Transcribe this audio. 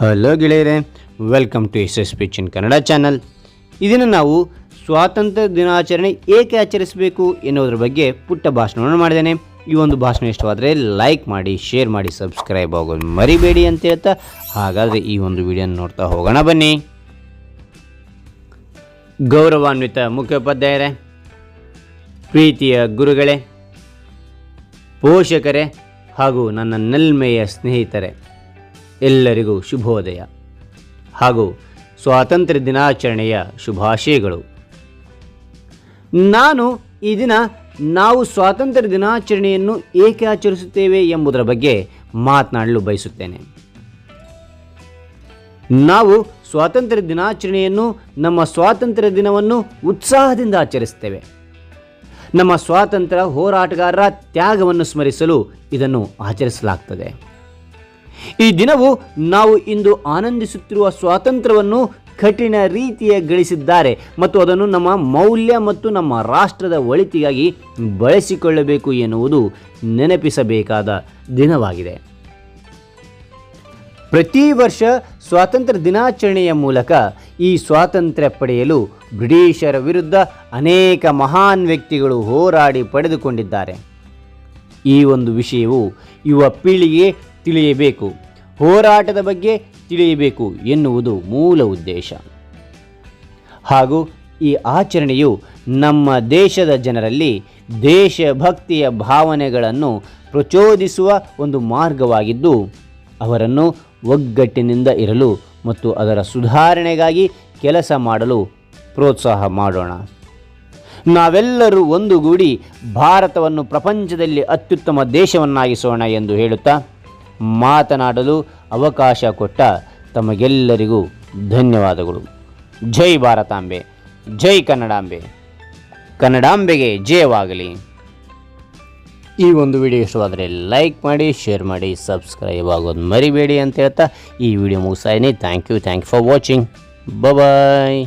Hello ಗೆಳೆಯರೆ welcome to S S pitch in Kannada channel ಇದನ್ನು ನಾವು ಸ್ವಾತಂತ್ರ್ಯ ದಿನಾಚರಣೆ ಏಕೆ ಆಚರಿಸಬೇಕು ಎನ್ನುವುದರ ಬಗ್ಗೆ ಪುಟ್ಟ ಭಾಷಣವನ್ನು ಮಾಡಿದ್ದೇನೆ. ಈ ಒಂದು ಭಾಷಣ ಇಷ್ಟವಾದರೆ ಲೈಕ್ ಮಾಡಿ ಶೇರ್ ಮಾಡಿ ಸಬ್ಸ್ಕ್ರೈಬ್ ಆಗೋದು ಮರಿಬೇಡಿ ಅಂತ ಹೇಳ್ತಾ, ಹಾಗಾದರೆ ಈ ಒಂದು ವಿಡಿಯೋ ನೋಡ್ತಾ ಹೋಗೋಣ ಬನ್ನಿ. ಗೌರವಾನ್ವಿತ ಮುಖ್ಯೋಪಾಧ್ಯಾಯರೇ, ಪ್ರೀತಿಯ ಗುರುಗಳೇ, ಪೋಷಕರೇ ಹಾಗೂ ನನ್ನ ನೆಲ್ಮೆಯ ಸ್ನೇಹಿತರೆ ಎಲ್ಲರಿಗೂ ಶುಭೋದಯ ಹಾಗೂ ಸ್ವಾತಂತ್ರ್ಯ ದಿನಾಚರಣೆಯ ಶುಭಾಶಯಗಳು. ನಾನು ಈ ದಿನ ನಾವು ಸ್ವಾತಂತ್ರ್ಯ ದಿನಾಚರಣೆಯನ್ನು ಏಕೆ ಆಚರಿಸುತ್ತೇವೆ ಎಂಬುದರ ಬಗ್ಗೆ ಮಾತನಾಡಲು ಬಯಸುತ್ತೇನೆ. ನಾವು ಸ್ವಾತಂತ್ರ್ಯ ದಿನಾಚರಣೆಯನ್ನು ನಮ್ಮ ಸ್ವಾತಂತ್ರ್ಯ ದಿನವನ್ನು ಉತ್ಸಾಹದಿಂದ ಆಚರಿಸುತ್ತೇವೆ. ನಮ್ಮ ಸ್ವಾತಂತ್ರ್ಯ ಹೋರಾಟಗಾರರ ತ್ಯಾಗವನ್ನು ಸ್ಮರಿಸಲು ಇದನ್ನು ಆಚರಿಸಲಾಗ್ತದೆ. ಈ ದಿನವು ನಾವು ಇಂದು ಆನಂದಿಸುತ್ತಿರುವ ಸ್ವಾತಂತ್ರ್ಯವನ್ನು ಕಠಿಣ ರೀತಿಯ ಗಳಿಸಿದ್ದಾರೆ ಮತ್ತು ಅದನ್ನು ನಮ್ಮ ಮೌಲ್ಯ ಮತ್ತು ನಮ್ಮ ರಾಷ್ಟ್ರದ ಒಳಿತಿಗಾಗಿ ಬಳಸಿಕೊಳ್ಳಬೇಕು ಎನ್ನುವುದು ನೆನಪಿಸಬೇಕಾದ ದಿನವಾಗಿದೆ. ಪ್ರತಿ ವರ್ಷ ಸ್ವಾತಂತ್ರ್ಯ ದಿನಾಚರಣೆಯ ಮೂಲಕ ಈ ಸ್ವಾತಂತ್ರ್ಯ ಪಡೆಯಲು ಬ್ರಿಟಿಷರ ವಿರುದ್ಧ ಅನೇಕ ಮಹಾನ್ ವ್ಯಕ್ತಿಗಳು ಹೋರಾಡಿ ಪಡೆದುಕೊಂಡಿದ್ದಾರೆ. ಈ ಒಂದು ವಿಷಯವು ಯುವ ಪೀಳಿಗೆ ತಿಳಿಯಬೇಕು. ಹೋರಾಟದ ಬಗ್ಗೆ ತಿಳಿಯಬೇಕು ಎನ್ನುವುದು ಮೂಲ ಉದ್ದೇಶ. ಹಾಗೂ ಈ ಆಚರಣೆಯು ನಮ್ಮ ದೇಶದ ಜನರಲ್ಲಿ ದೇಶಭಕ್ತಿಯ ಭಾವನೆಗಳನ್ನು ಪ್ರಚೋದಿಸುವ ಒಂದು ಮಾರ್ಗವಾಗಿದ್ದು, ಅವರನ್ನು ಒಗ್ಗಟ್ಟಿನಿಂದ ಇರಲು ಮತ್ತು ಅದರ ಸುಧಾರಣೆಗಾಗಿ ಕೆಲಸ ಮಾಡಲು ಪ್ರೋತ್ಸಾಹ ಮಾಡೋಣ. ನಾವೆಲ್ಲರೂ ಒಂದುಗೂಡಿ ಭಾರತವನ್ನು ಪ್ರಪಂಚದಲ್ಲಿ ಅತ್ಯುತ್ತಮ ದೇಶವನ್ನಾಗಿಸೋಣ ಎಂದು ಹೇಳುತ್ತಾ ಮಾತನಾಡಲು ಅವಕಾಶ ಕೊಟ್ಟ ತಮಗೆಲ್ಲರಿಗೂ ಧನ್ಯವಾದಗಳು. ಜೈ ಭಾರತಾಂಬೆ, ಜೈ ಕನ್ನಡಾಂಬೆ. ಕನ್ನಡಾಂಬೆಗೆ ಜಯವಾಗಲಿ. ಈ ಒಂದು ವಿಡಿಯೋ ಇಷ್ಟವಾದರೆ ಲೈಕ್ ಮಾಡಿ, ಶೇರ್ ಮಾಡಿ, ಸಬ್ಸ್ಕ್ರೈಬ್ ಆಗೋದು ಮರಿಬೇಡಿ ಅಂತ ಹೇಳ್ತಾ ಈ ವಿಡಿಯೋ ಮುಗಿಸ್ತಾ ಇದ್ದೀನಿ. Thank you thank you for watching bye